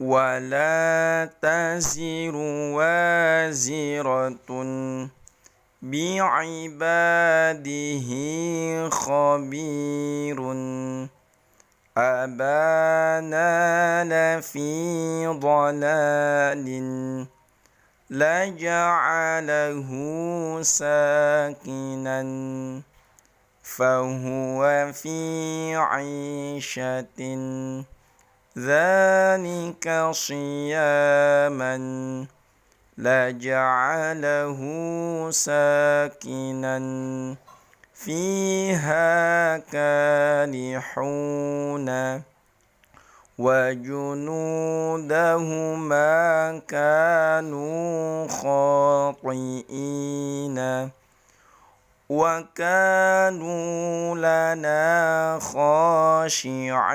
ولا تزر وازرة بعباده خبير. أبانا لفي ضلال لجعله ساكنا فهو في عيشة. ذلك صياما لجعله ساكنا فيها كالحون وجنودهما كانوا خاطئين وكانوا لنا خاشعين